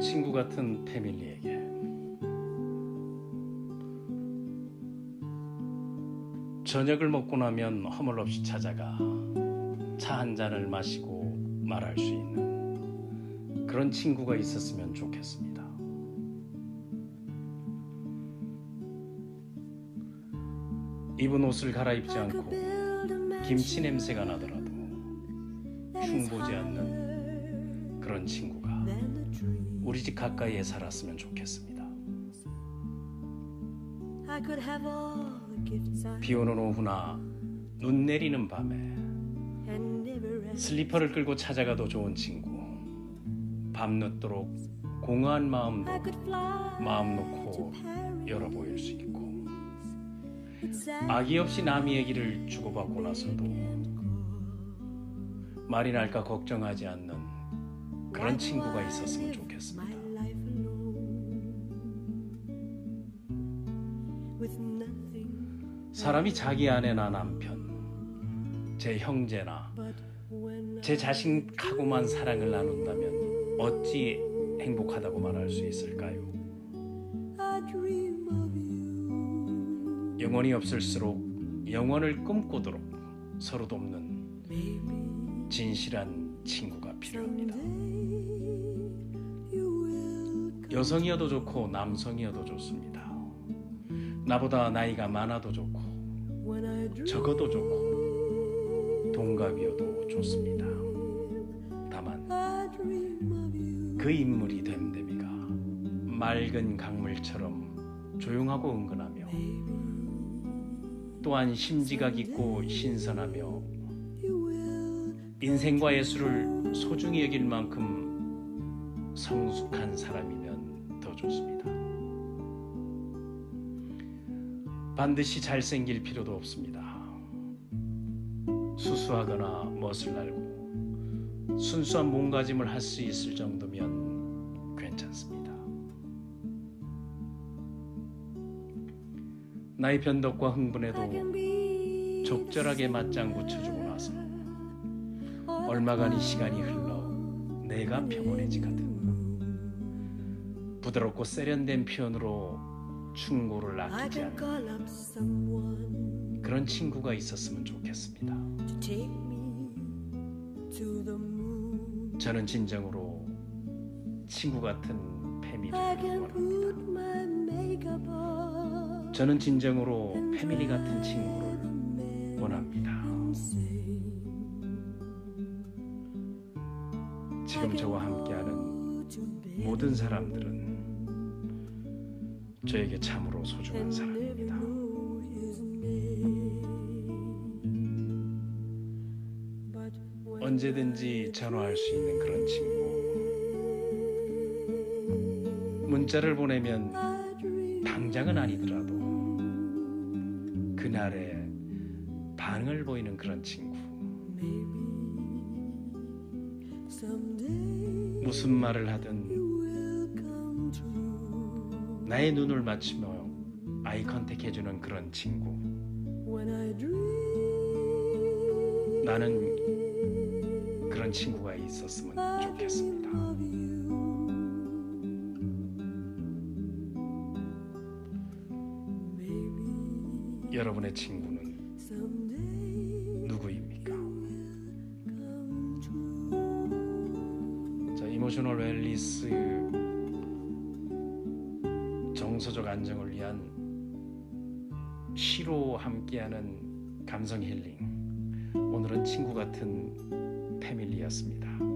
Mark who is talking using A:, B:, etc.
A: 친구 같은 패밀리에게 저녁을 먹고 나면 허물없이 찾아가 차 한 잔을 마시고 말할 수 있는 그런 친구가 있었으면 좋겠습니다. 입은 옷을 갈아입지 않고 김치 냄새가 나더라도 흉보지 않는 그런 친구가 우리 집 가까이에 살았으면 좋겠습니다. 비 오는 오후나 눈 내리는 밤에 슬리퍼를 끌고 찾아가도 좋은 친구. 밤늦도록 공허한 마음도 마음 놓고 열어 보일 수 있고 악의 없이 남의 얘기를 주고받고 나서도 말이 날까 걱정하지 않는 그런 친구가 있었으면 좋겠 습니다. 사람이 자기 아내나 남편, 제 형제나 제 자신하고만 사랑을 나눈다면 어찌 행복하다고 말할 수 있을까요? 영원히 없을수록 영원을 꿈꾸도록 서로 돕는 진실한 친구가 필요합니다. 여성이어도 좋고 남성이어도 좋습니다. 나보다 나이가 많아도 좋고 적어도 좋고 동갑이어도 좋습니다. 다만 그 인물이 됨됨이가 맑은 강물처럼 조용하고 은근하며 또한 심지각 있고 신선하며 인생과 예술을 소중히 여길 만큼 성숙한 사람이면 더 좋습니다. 반드시 잘생길 필요도 없습니다. 수수하거나 멋을 날고 순수한 몸가짐을 할 수 있을 정도면 괜찮습니다. 나의 변덕과 흥분에도 적절하게 맞장구 쳐주고 나서 얼마간이 시간이 흘러 내가 평온해지거든. 부드럽고 세련된 표현으로 충고를 아끼지 않는 그런 친구가 있었으면 좋겠습니다. 저는 진정으로 친구 같은 패밀리를 원합니다. 저는 진정으로 패밀리 같은 친구를 원합니다. 지금 저와 함께하는 모든 사람들은 저에게 참으로 소중한 사람입니다. 언제든지 전화할 수 있는 그런 친구. 문자를 보내면 당장은 아니더라도 그날의 반응을 보이는 그런 친구. 무슨 말을 하든 나의 눈을 맞추며 아이 컨택 해주는 그런 친구. 나는 그런 친구가 있었으면 좋겠습니다. 여러분의 친구는 누구입니까? 자, 이모셔널 웰리스 정서적 안정을 위한 시로 함께하는 감성 힐링. 오늘은 친구 같은 패밀리였습니다.